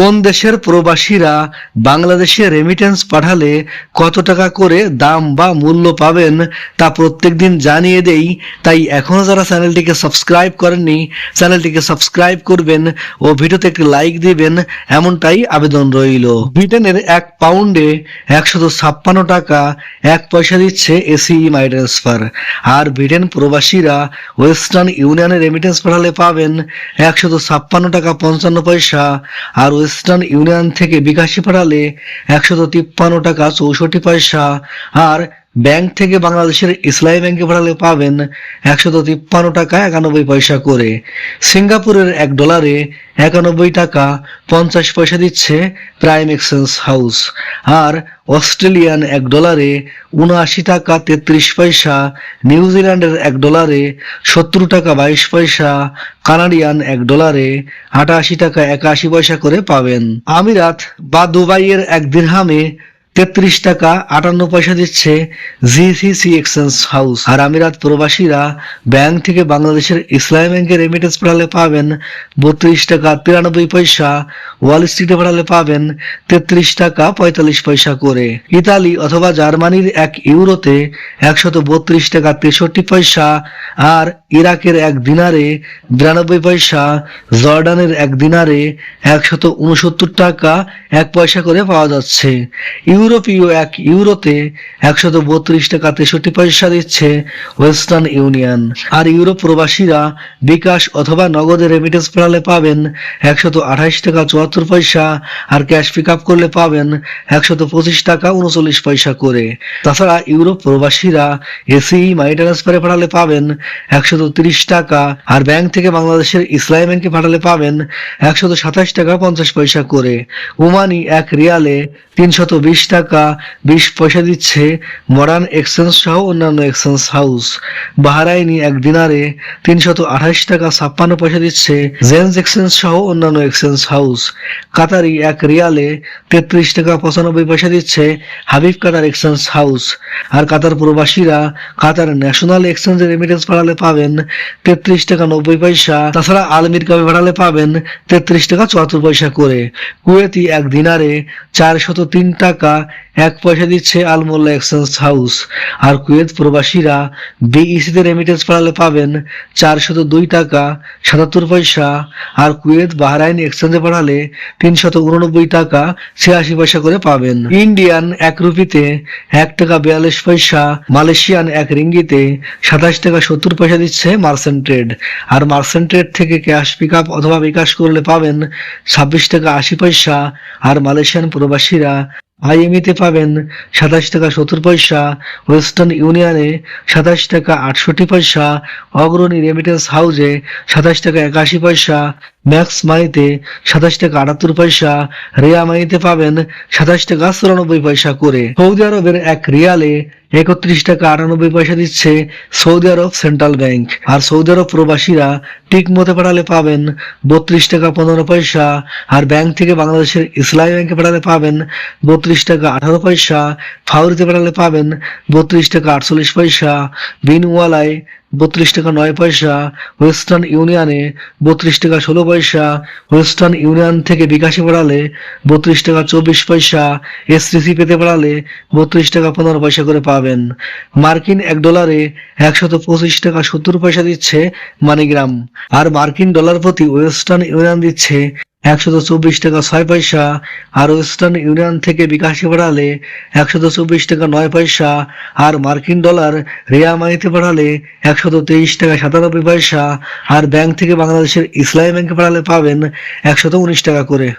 কোন দেশের প্রবাসীরা বাংলাদেশে রেমিটেন্স পাঠালে কত টাকা করে দাম বা মূল্য পাবেন তা প্রত্যেকদিন জানিয়ে দেই। তাই এখনও যারা চ্যানেলটিকে সাবস্ক্রাইব করেননি, চ্যানেলটিকে সাবস্ক্রাইব করবেন ও ভিডিওতে একটি লাইক দিবেন, এমনটাই আবেদন রইল। ব্রিটেনের এক পাউন্ডে একশত ছাপ্পান্ন টাকা এক পয়সা দিচ্ছে এসিই মাই ট্রান্সফার আর ব্রিটেন প্রবাসীরা ওয়েস্টার্ন ইউনিয়নে রেমিটেন্স পাঠালে পাবেন একশত ছাপ্পান্ন টাকা পঞ্চান্ন পয়সা। আর ওয়েস্টার্ন ইউনিয়ন থেকে বিকাশে পাঠালে একশত তিপ্পান্ন টাকা চৌষট্টি পয়সা। আর ব্যাংক থেকে বাংলাদেশের ইসলামী ব্যাংকে পাঠালে পাবেন একশত তিপ্পান্ন টাকা একানব্বই পয়সা করে। সিঙ্গাপুরের এক ডলারে একানব্বই টাকা পঞ্চাশ পয়সা দিচ্ছে প্রাইম এক্সচেঞ্জ হাউস। আর অস্ট্রেলিয়ান এক ডলারে উনআশি টাকা তেত্রিশ পয়সা নিউজিল্যান্ডের এক ডলারে সত্তর টাকা বাইশ পয়সা, কানাডিয়ান এক ডলারে আটাশি টাকা একাশি পয়সা করে পাবেন। আমিরাত বা দুবাইয়ের এক দিরহামে তেত্রিশ টাকা আটান্ন পয়সা দিচ্ছে জিসিসি এক্সচেঞ্জ হাউস। আর আমিরাত প্রবাসীরা ব্যাংক থেকে বাংলাদেশের ইসলামী ব্যাংকে রেমিটেন্স পাঠালে পাবেন বত্রিশ টাকা তিরানব্বই পয়সা ওয়াল স্ট্রিটে পাঠালে পাবেন তেত্রিশ টাকা পঁয়তাল্লিশ পয়সা করে। ইতালি অথবা জার্মানির এক ইউরোতে একশত বত্রিশ টাকা তেষট্টি পয়সা, আর ইরাকের এক দিনারে বিরানব্বই পয়সা, জর্ডানের এক দিনারে একশত উনসত্তর টাকা এক পয়সা করে পাওয়া যাচ্ছে। ইউরোপীয় এক ইউরোতে একশত বত্রিশ টাকা তেষট্টি পয়সা দিচ্ছে ওয়েস্টার্ন ইউনিয়ন। আর ইউরোপ প্রবাসীরা বিকাশ অথবা নগদে রেমিটেন্স পাঠালে পাবেন একশত আঠাইশ টাকা চুয়াত্তর পয়সা আর ক্যাশ পিক আপ করলে পাবেন একশত পঁচিশ টাকা উনচল্লিশ পয়সা করে। তাছাড়া ইউরোপ প্রবাসীরা এসি মানি ট্রান্সফারে পাঠালে পাবেন একশত তিরিশ টাকা আর ব্যাংক থেকে বাংলাদেশের ইসলামী ব্যাংকে পাঠালে পাবেন একশত সাতাশ টাকা পঞ্চাশ পয়সা করে। ওমানি এক রিয়ালে তিনশত বিশ টাকা, বিশ পয়সা দিচ্ছে মডার্ন এক্সচেঞ্জ সহ অন্যান্য এক্সচেঞ্জ হাউস। বাহারাইনি এক দিনারে তিনশত আঠাশ টাকা, ছাপ্পান্ন পয়সা দিচ্ছে জেন্স এক্সচেঞ্জ সহ অন্যান্য এক্সচেঞ্জ হাউস। কাতারি এক রিয়ালে তেত্রিশ টাকা, পঁচানব্বই পয়সা দিচ্ছে হাবিব কাতার এক্সচেঞ্জ হাউস। আর কাতার প্রবাসীরা কাতার ন্যাশনাল এক্সচেঞ্জে রেমিটেন্স পাঠালে পাবেন তেত্রিশ টাকা, নব্বই পয়সা। তাছাড়া আলমির কাপে পাঠালে পাবেন তেত্রিশ টাকা, চুয়াত্তর পয়সা করে। কুয়েতি এক দিনারে চারশত তিন টাকা এক পয়সা দিচ্ছে আলমোল্লা এক্সচেঞ্জ হাউস। আর কুয়েত প্রবাসীরা বিইসিতে রেমিটেন্স পাঠালে পাবেন চারশত দুই টাকা, সাতাত্তর পয়সা। আর কুয়েত বাহরাইন এক্সচেঞ্জে পাঠালে তিনশত উননব্বই টাকা, ছিয়াশি পয়সা করে পাবেন। ইন্ডিয়ান এক রুপিতে এক টাকা বিয়াল্লিশ পয়সা, মালয়েশিয়ান এক রিঙ্গিতে সাতাশ টাকা সত্তর পয়সা দিচ্ছে মার্সেন্ট ট্রেড। আর মার্সেন্ট ট্রেড থেকে ক্যাশ পিক আপ অথবা বিকাশ করলে পাবেন ছাব্বিশ টাকা আশি পয়সা। আর মালয়েশিয়ান প্রবাসীরা আইএমইতে পাবেন সাতাশ টাকা সত্তর পয়সা, ওয়েস্টার্ন ইউনিয়নে সাতাশ টাকা আটষট্টি পয়সা, অগ্রণী রেমিটেন্স হাউজে সাতাশ টাকা একাশি পয়সা ম্যাক্স মাইতে সাতাশ টাকা আটাত্তর পয়সা, রিয়া মাইতে পাবেন সাতাশ টাকা চুরানব্বই পয়সা করে। সৌদি আরবের এক রিয়ালে একত্রিশ টাকা আটানব্বই পয়সা দিচ্ছে সৌদি আরব সেন্ট্রাল ব্যাংক। আর সৌদি আরব প্রবাসীরা টিক মতে পাঠালে পাবেন বত্রিশ টাকা পনেরো পয়সা। আর ব্যাংক থেকে বাংলাদেশের ইসলামী ব্যাংকে পাঠালে পাবেন বত্রিশ টাকা আঠারো পয়সা। ফাউরিতে পাঠালে পাবেন বত্রিশ টাকা আটচল্লিশ পয়সা। বিনওয়ালায় বত্রিশ টাকা নয় পয়সা। ওয়েস্টার্ন ইউনিয়নে বত্রিশ টাকা ষোলো পয়সা। ওয়েস্টার্ন ইউনিয়ন থেকে বিকাশে পড়ালে বত্রিশ টাকা চব্বিশ পয়সা। এসটিসি পেতে পারলে বত্রিশ টাকা পনেরো পয়সা করে পাবেন। মার্কিন এক ডলারে একশত পঁচিশ টাকা সত্তর পয়সা দিচ্ছে মানিগ্রাম। আর মার্কিন ডলার প্রতি ওয়েস্টার্ন ইউনিয়ন দিচ্ছে একশত চব্বিশ টাকা ছয় পয়সা, আর ওয়েস্টার্ন ইউনিয়ন থেকে বিকাশে পাঠালে একশত চব্বিশ টাকা নয় পয়সা, আর মার্কিন ডলার রেয়া বাড়ালে একশত তেইশ টাকা সাতানব্বই পয়সা, আর ব্যাংক থেকে বাংলাদেশের ইসলামী ব্যাংকে পাঠালে পাবেন একশত উনিশ টাকা করে।